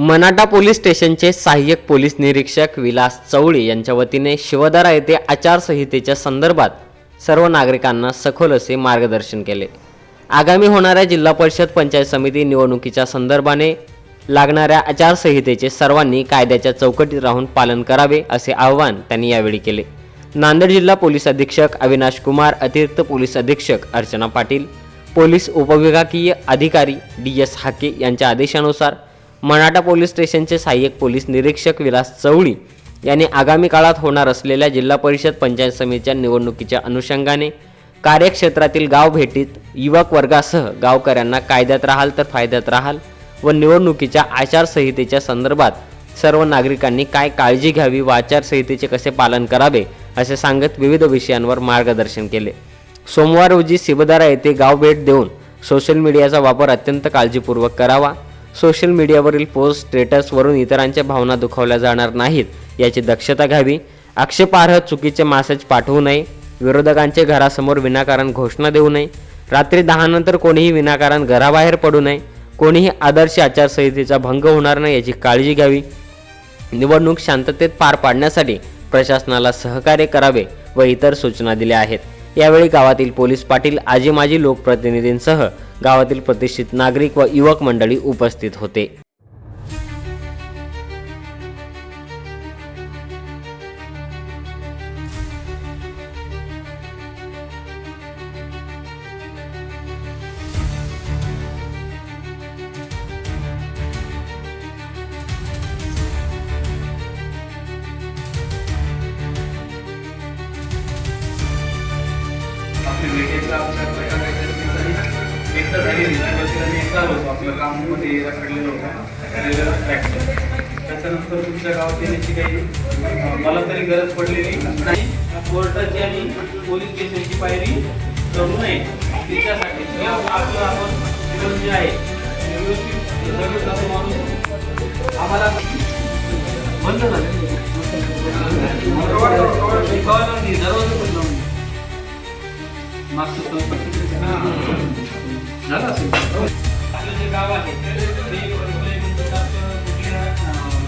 मनाटा police स्टेशनचे सहाय्यक police निरीक्षक विलास चवळी यांच्या वतीने शिवदारा येथे आचारसंहितेच्या संदर्भात सर्व नागरिकांना सखोल असे मार्गदर्शन केले. आगामी होणाऱ्या जिल्हा परिषद पंचायत समिती निवडणुकीच्या संदर्भाने लागणाऱ्या आचारसंहितेचे सर्वांनी कायद्याच्या चौकटीत राहून पालन करावे असे आवाहन त्यांनी यावेळी केले. नांदेड जिल्हा पोलीस अधीक्षक अविनाश कुमार अतिरिक्त पोलीस अधीक्षक अर्चना पाटील पोलीस उपविभागीय अधिकारी डी एस हाके यांच्या आदेशानुसार मराठा पोलीस स्टेशनचे सहाय्यक पोलीस निरीक्षक विलास चवळी यांनी आगामी काळात होणार असलेल्या जिल्हा परिषद पंचायत समितीच्या निवडणुकीच्या अनुषंगाने कार्यक्षेत्रातील गाव भेटीत युवक वर्गासह गावकऱ्यांना कायद्यात राहाल तर फायद्यात राहाल व निवडणुकीच्या आचारसंहितेच्या संदर्भात सर्व नागरिकांनी काय काळजी घ्यावी व आचारसंहितेचे कसे पालन करावे असे सांगत विविध विषयांवर मार्गदर्शन केले. सोमवार रोजी शिबदारा येथे गाव भेट देऊन सोशल मीडियाचा वापर अत्यंत काळजीपूर्वक करावा. सोशल मीडियावरील पोस्ट स्टेटसवरून इतरांच्या भावना दुखावल्या जाणार नाहीत याची दक्षता घ्यावी. आक्षेपार्ह चुकीचे मॅसेज पाठवू नये. विरोधकांचे घरासमोर विनाकारण घोषणा देऊ नये. रात्री दहानंतर कोणीही विनाकारण घराबाहेर पडू नये. कोणीही आदर्श आचारसंहितेचा भंग होणार नाही याची काळजी घ्यावी. निवडणूक शांततेत पार पाडण्यासाठी प्रशासनाला सहकार्य करावे व इतर सूचना दिल्या आहेत. यावेळी गावातील पोलीस पाटील आजी माजी लोकप्रतिनिधींसह गावातील प्रतिष्ठित नागरिक व युवक मंडळी उपस्थित होते. आपली भेटेचा सुरुवातीला मी एकदा होतो. आपलं काममध्ये रखडलेलं होतं. प्रॅक्टिस त्याच्यानंतर तुमच्या गावात येण्याची काही मला तरी गरज पडलेली नाही. कोर्टाची आणि पोलीस स्टेशनची पायरी करू नये. तिच्यासाठी किंवा आपलं आपण जीवन जे आहे व्यवस्थित असं माणूस. आम्हाला बंद झालं. दरवाजा. मागचं झालं असेल. आपलं जे गाव आहे ते कुठल्या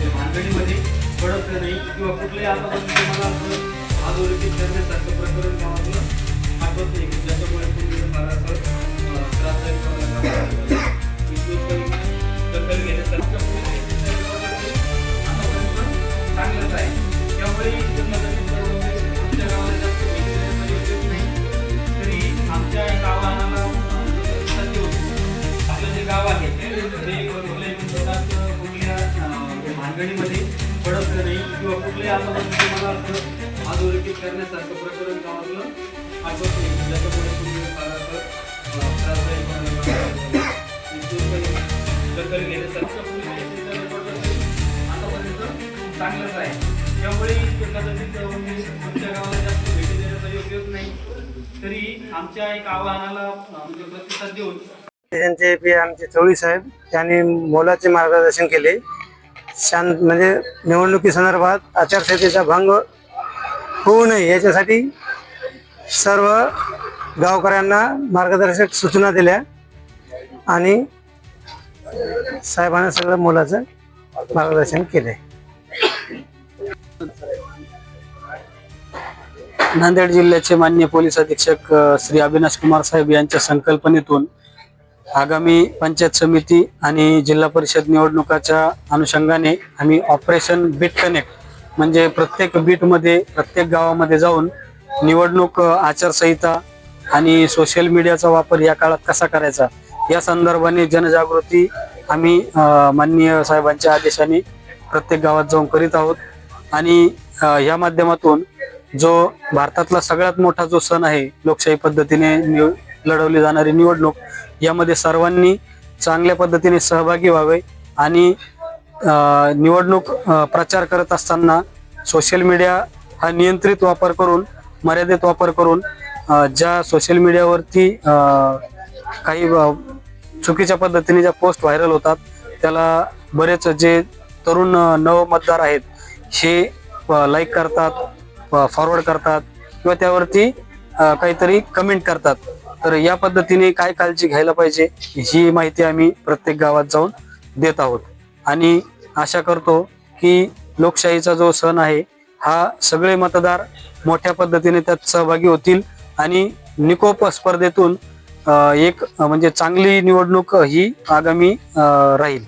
भानगडीमध्ये पडत नाही किंवा कुठल्याही आता तुम्हाला असं करण्यासारखं प्रकरण गावातलं आठवत नाही की ज्याच्यामुळे तुम्ही मला असं त्रासदायक अं, भानगडीमध्ये पडत नाही किंवा कुठल्याही आतापर्यंत तुम्हाला असं अधोरेखित करण्यासारखं प्रकरण गावातलं आठवत नाही ज्याच्यामुळे तुम्ही दखल घेण्यासारखं आतापर्यंत चांगलंच आहे. त्यामुळे कदाचित म्हणजे तुमच्या गावाला जास्त भेटी देण्याचा योग्यच नाही. तरी आमच्या एक आव्हानाला म्हणजे प्रतिसाद देऊन त्यांचे पी आमचे चवळी साहेब त्यांनी मोलाचे मार्गदर्शन केले. शांत म्हणजे निवडणुकीसंदर्भात आचारसंहितेचा भंग होऊ नये याच्यासाठी सर्व गावकऱ्यांना मार्गदर्शक सूचना दिल्या आणि साहेबांना सगळं मोलाचं मार्गदर्शन केले. नांदेड जिल्ह्याचे मान्य पोलीस अधीक्षक श्री अविनाश कुमार साहेब यांच्या संकल्पनेतून आगामी पंचायत समिती आणि जिल्हा परिषद निवडणुकाच्या अनुषंगाने आम्ही ऑपरेशन बीट कनेक्ट म्हणजे प्रत्येक बीटमध्ये प्रत्येक गावामध्ये जाऊन निवडणूक आचारसंहिता आणि सोशल मीडियाचा वापर या काळात कसा करायचा? या संदर्भाने जनजागृती आम्ही माननीय साहेबांच्या आदेशाने प्रत्येक गावात जाऊन करीत आहोत. आणि या माध्यमातून जो भारतातला सगळ्यात मोठा जो सण आहे लोकशाही पद्धतीने लढवली जाणारी निवडणूक यामध्ये सर्वांनी चांगल्या पद्धतीने सहभागी व्हावे आणि निवडणूक प्रचार करत असताना सोशल मीडिया हा नियंत्रित वापर करून मर्यादित वापर करून ज्या सोशल मीडियावरती काही चुकीच्या पद्धतीने ज्या पोस्ट व्हायरल होतात त्याला बरेच जे तरुण नव मतदार आहेत हे लाईक करतात फॉरवर्ड करतात किंवा त्यावरती काहीतरी कमेंट करतात. तर या पद्धतीने काय काळजी घ्यायला पाहिजे ही माहिती आम्ही प्रत्येक गावात जाऊन देत आहोत. आणि आशा करतो की लोकशाहीचा जो सण आहे हा सगळे मतदार मोठ्या पद्धतीने त्यात सहभागी होतील आणि निकोप स्पर्धेतून एक म्हणजे चांगली निवडणूक ही आगामी राहील.